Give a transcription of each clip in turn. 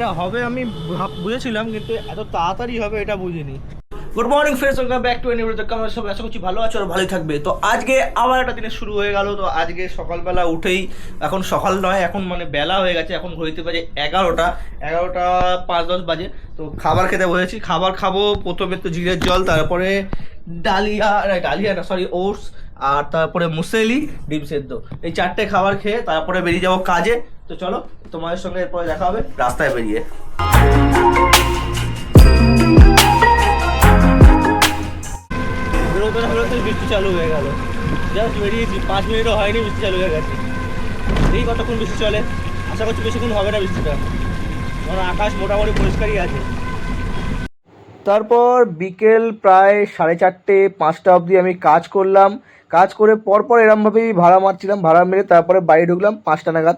এটা হবে আমি বুঝেছিলাম, কিন্তু এত তাড়াতাড়ি হবে এটা বুঝিনি। Good morning friends welcome back to any video কেমন সব আশা করছি ভালো আছো আর ভালোই থাকবে। তো আজকে আবার একটা দিনে শুরু হয়ে গেল। তো আজকে সকালবেলা উঠেই, এখন সকাল নয়, এখন মানে বেলা হয়ে গেছে, এখন ঘড়িতে বাজে এগারোটা। এগারোটা পাঁচ দশ বাজে। তো খাবার খেতে বসেছি। খাবার খাব, প্রথমে তো জিরের জল, তারপরে ডালিয়া ডালিয়া না সরি ওটস, আর তারপরে মুসেলি, ডিম সেদ্ধ। এই চারটে খাবার খেয়ে তারপরে বেরিয়ে যাব কাজে। তো চলো তোমাদের সঙ্গে এরপরে দেখা হবে। রাস্তায় বেরিয়ে। বেরোতে না বেরোতে বৃষ্টি চালু হয়ে গেল। জাস্ট বেরিয়েছি পাঁচ মিনিটও হয়নি বৃষ্টি চালু হয়ে গেছে। এই কতক্ষণ বৃষ্টি চলে? আশা করছি বেশিক্ষণ হবে না বৃষ্টিটা। কারণ আকাশ মোটামুটি পরিষ্কারই আছে। তারপর বিকেল প্রায় সাড়ে চারটে পাঁচটা অবধি আমি কাজ করলাম। কাজ করে পরপর এরমভাবেই ভাড়া মারছিলাম ভাড়া মেরে তারপরে বাড়ি ঢুকলাম পাঁচটা নাগাদ।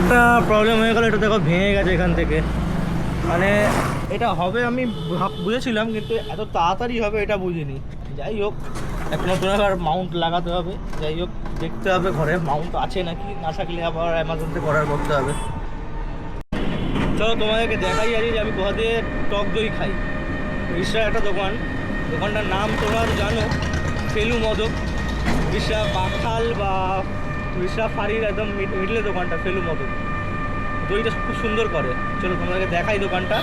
একটা প্রবলেম হয়ে গেল, এটা দেখো ভেঙে গেছে এখান থেকে। মানে এটা হবে আমি বুঝেছিলাম, কিন্তু এত তাড়াতাড়ি হবে এটা বুঝিনি। যাই হোক একটা নতুন আবার মাউন্ট লাগাতে হবে। যাই হোক, দেখতে হবে ঘরে মাউন্ট আছে নাকি? না থাকলে আবার অ্যামাজন থেকে অর্ডার করতে হবে। চলো, তোমাদেরকে দেখাই আছি যে আমি কোথা দিয়ে টক দই খাই। উড়িষ্যার একটা দোকান। দোকানটার নাম তোমরা জানো ফেলু মদক উড়িষ্যা বাখাল বা উড়িষ্যা ফাড়ির একদম মিড- মিডলে দোকানটা ফেলু মদক দইটা খুব সুন্দর করে। চলো তোমাদেরকে দেখাই দোকানটা।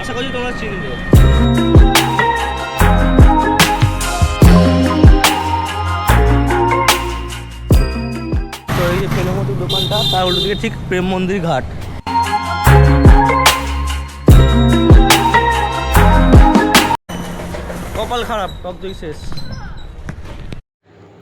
আশা করছি তোমরা চিনবে। তো এই যে দোকানটা, তার উল্টো দিকে ঠিক প্রেম মন্দির ঘাট। কপাল খারাপ টক শেষ।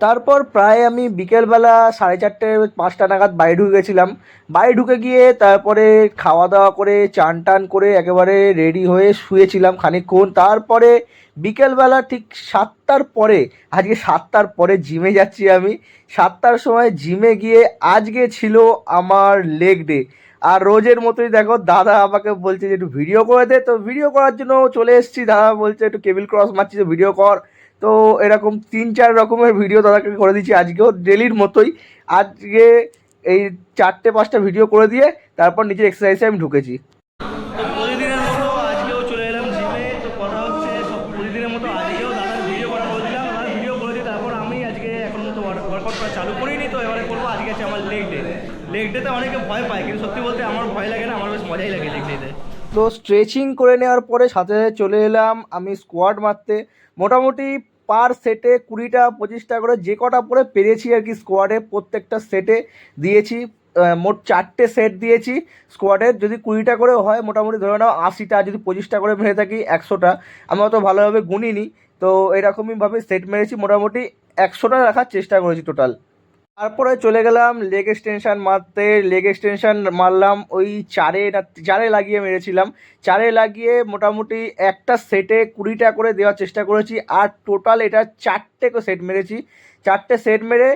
তারপর প্রায় আমি বিকেলবেলা সাড়ে চারটে, পাঁচটা নাগাদ বাড়ি ঢুকে গেছিলাম। বাড়ি ঢুকে গিয়ে তারপরে খাওয়া দাওয়া করে চান টান করে একেবারে রেডি হয়ে শুয়েছিলাম খানিকক্ষণ। তারপরে বিকেলবেলা ঠিক সাতটার পরে, আজকে সাতটার পরে জিমে যাচ্ছি আমি। সাতটার সময় জিমে গিয়ে আজকে ছিল আমার লেগ ডে আর রোজের মতোই দেখো, দাদা আমাকে বলছে যে, একটু ভিডিও করে দে। তো ভিডিও করার জন্য চলে এসেছি। দাদা বলছে, একটু কেবিল ক্রস মারছি তো ভিডিও কর। তো এরকম তিন চার রকমের ভিডিও দাদাকে করে দিচ্ছি আজকেও ডেলির মতোই। আজকে এই চারটে পাঁচটা ভিডিও করে দিয়ে তারপর নিজের এক্সারসাইজে আমি ঢুকেছি। লেগ ডেতে অনেকে ভয় পায় কিন্তু সত্যি বলতে আমার ভয় লাগে না আমার বেশ মজাই লাগে লেগ ডেতে তো। স্ট্রেচিং করে নেওয়ার পরে সাথে সাথে চলে এলাম আমি স্কোয়াড মারতে। মোটামুটি পার সেটে কুড়িটা, পঁচিশটা করে যে কটা পরে পেরেছি আর কি স্কোয়াডে প্রত্যেকটা সেটে দিয়েছি। মোট চারটে সেট দিয়েছি স্কোয়াডের যদি কুড়িটা করে হয়, মোটামুটি ধরে নাও আশিটা, যদি পঁচিশটা করে মেরে থাকি, একশোটা। আমি অত ভালোভাবে গুনিনি, তো এরকমইভাবে সেট মেরেছি। মোটামুটি একশোটা রাখার চেষ্টা করেছি টোটাল তারপরে চলে গেলাম লেগ এক্সটেনশন মারতে। লেগ এক্সটেনশন মারলাম ওই চারে না চারে লাগিয়ে মেরেছিলাম। চারে লাগিয়ে মোটামুটি একটা সেটে কুড়িটা করে দেওয়ার চেষ্টা করেছি আর টোটাল এটা চারটে সেট মেরেছি। চারটে সেট মেরে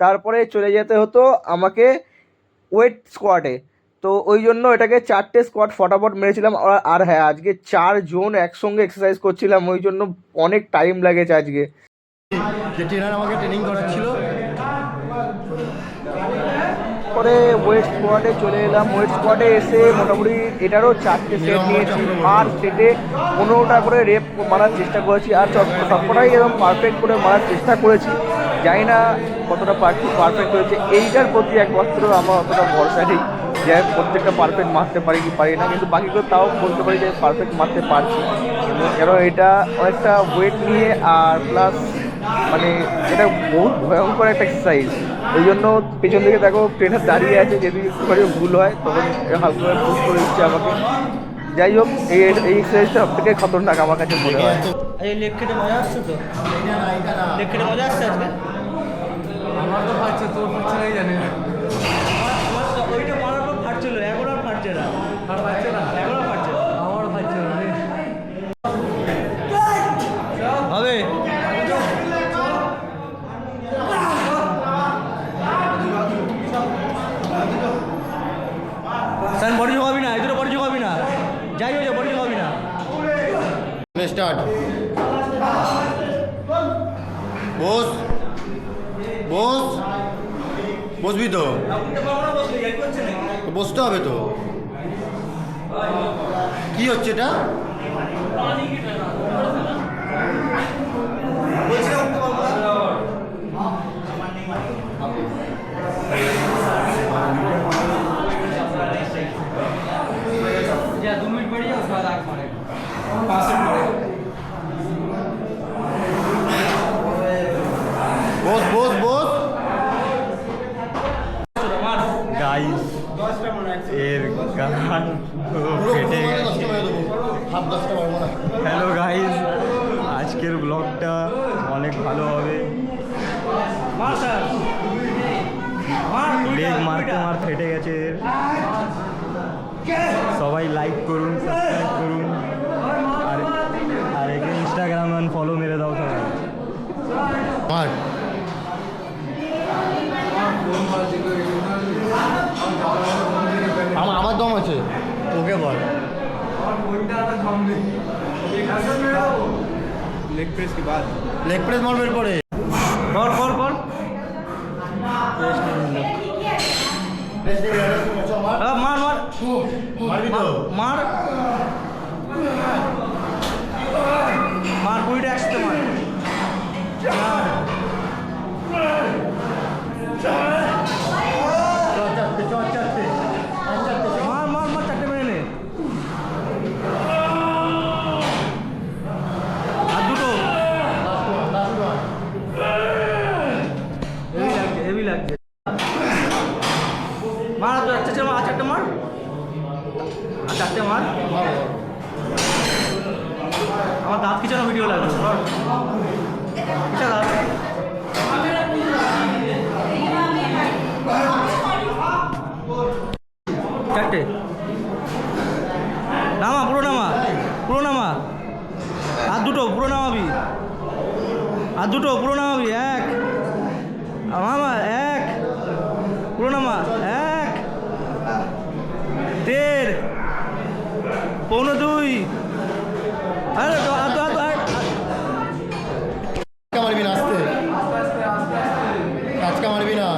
তারপরে চলে যেতে হতো আমাকে ওয়েট স্কোয়াডে তো ওই জন্য এটাকে চারটে স্কোয়াড ফটাফট মেরেছিলাম আর হ্যাঁ আজকে চার জন একসঙ্গে এক্সারসাইজ করছিলাম, ওই জন্য অনেক টাইম লাগেছে আজকে। ট্রেনার আমাকে ট্রেনিং করাচ্ছিল পরে ওয়েট স্কোয়াডে চলে এলাম। ওয়েস্ট স্কোয়াডে এসে মোটামুটি এটারও চারটে সেট নিয়েছি। আর সেটে পনেরোটা করে রেপ মারার চেষ্টা করেছি আর সব সবকটাই এরকম পারফেক্ট করে মারার চেষ্টা করেছি। জানি না কতটা পারফেক্ট হয়েছে। এইটার প্রতি একমাত্র আমার অতটা ভরসা নেই যে প্রত্যেকটা পারফেক্ট মারতে পারি কি পারি না। কিন্তু বাকিগুলো তাও বলতে পারি যে পারফেক্ট মারতে পারছি। কেন এটা অনেকটা ওয়েট নিয়ে আর প্লাস মানে এটা বহুত ভয়ঙ্কর একটা এক্সারসাইজ ওই জন্য পেছন দিকে দেখো ট্রেনার দাঁড়িয়ে আছে যদি একটুখানি ভুল হয় তখন হালকা ভুল পুশ করে দিচ্ছে আমাকে। যাই হোক এই এই এক্সারসাইজটা সব থেকে খতরনাক আমার কাছে মনে হয়। এই লেগ কেটে মজা আসছে তো? লেগ কেটে মজা আসছে আজকে? আমার তো পাচ্ছে তোর পাচ্ছে নাই জানি না আমার তো ওইটা মারার পর ফাটছিল এখন আর ফাটছে না আর পাচ্ছে না এখন আর ফাটছে না আমার পাচ্ছে না রে। হবে স্যার বডি ঝোঁকাবি না এই দুটো বডি ঝোঁকাবি না যাই হয়ে যা বডি ঝোঁকাবি না স্টার্ট বস বস বসবি তো তো বসতে হবে তো কি হচ্ছে এটা या दो मिनट बढ़िया उसके बाद आग मारेगा ফেটে গেছে হ্যালো গাইজ আজকের ব্লগটা অনেক ভালো হবে। লেগ মারতে মার ফেটে গেছে। সবাই লাইক করুন আর আর একে ইনস্টাগ্রাম অ্যান্ড ফলো মেরে দাও সবাই মার আমার আমার দম আছে ওকে বল लेग प्रेस के बाद लेग प्रेस मार मेरे पड़े और और और मार मार मार मार হেভি লাগছে। লাগছে মার আর চারটে মার আর চারটে মার। আর চারটে মার। মার। আমার দাঁত কিছু না ভিডিও। কিসের দাঁত। চারটে। নামা, পুরো নামা পুরো নামা। আর দুটো, পুরো নামাবি। আর দুটো, পুরো নামাবি, এক। মামা এক। পুরো নামা এক। দেড়। পৌনে দুই আরে তো আর তো আর তো আর কাচকা মারবি না আস্তে কাচকা মারবি না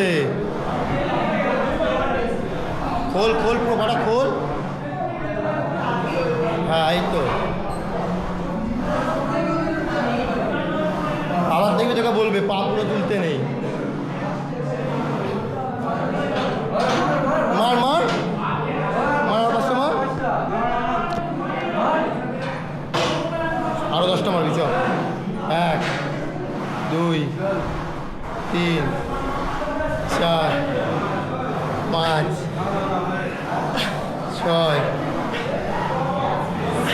আস্তে খোল খোল পুরো পাটা খোল। হ্যাঁ এই তো। আবার দেখবি তোকে বলবে, পা পুরো তুলতে নেই। মার মার। মার আর পাঁচটা মার। আরও দশটা মারবি চ এক, দুই, তিন। চার পাঁচ, ছয়,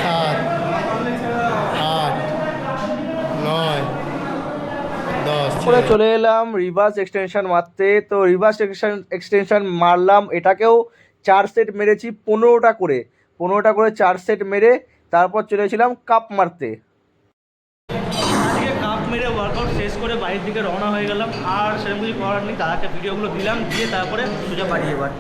সাত, আট, নয় চলে এলাম রিভার্স এক্সটেনশন মারতে। তো রিভার্স এক্সটেনশন মারলাম। এটাকেও চার সেট মেরেছি পনেরোটা করে। পনেরোটা করে চার সেট মেরে তারপর চলেছিলাম কাপ মারতে আজকে কাপ মেরে ওয়ার্কআউট শেষ করে বাড়ির দিকে রওনা হয়ে গেলাম, আর সেরকম কিছু করার নেই। দাদাকে ভিডিওগুলো দিলাম, দিয়ে তারপরে সোজা বাড়ি এবার।